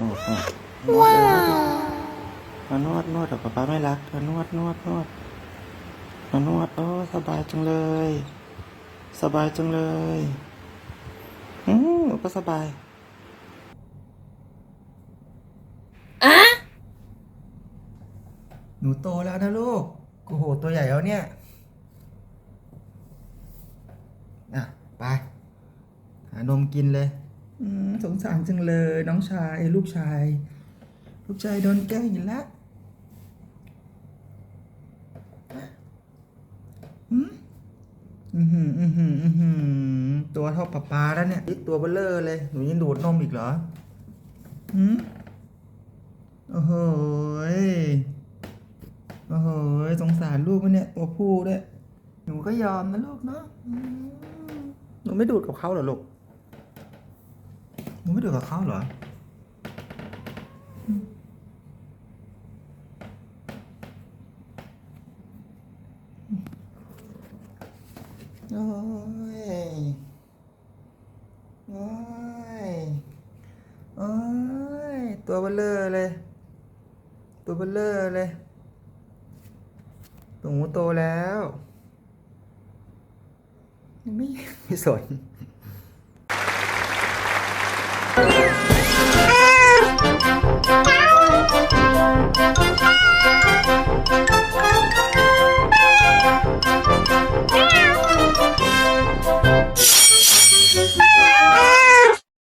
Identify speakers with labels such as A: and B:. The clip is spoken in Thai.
A: นวดนวดว้าวมานวดนวดแต่ป๊าป๊าไม่รักมานวดนวดนวดมานวดโอ้สบายจังเลย สบายจังเลยอืมหนูก็สบายหนูโตแล้วนะลูกโอ้โหตัวใหญ่แล้วเนี่ยอะไปหานมกินเลยอืม สงสารจังเลย น้องชายลูกชาย ลูกชายโดนแกล้งอีกแล้วอืมอือหืออือหืออือหือตัวเท่าปลาปลาแล้วเนี่ยอีกตัวเบลเลอร์เลย หนูยังดูดนมอีกเหรอหืมโอ้โหยโอ้โหยสงสารลูกไหมเนี่ยตัวผู้ด้วย หนูก็ยอมนะลูกเนาะหนูไม่ดูดกับเขาเหรอลูก หนูไม่ดูกับเขาเหรอโอ้ย โอ้ย โอ้ย ตัวเบลเลอร์เลย ตัวเบลเลอร์เลยตัวหมูโตแล้ว ไม่ไม่สน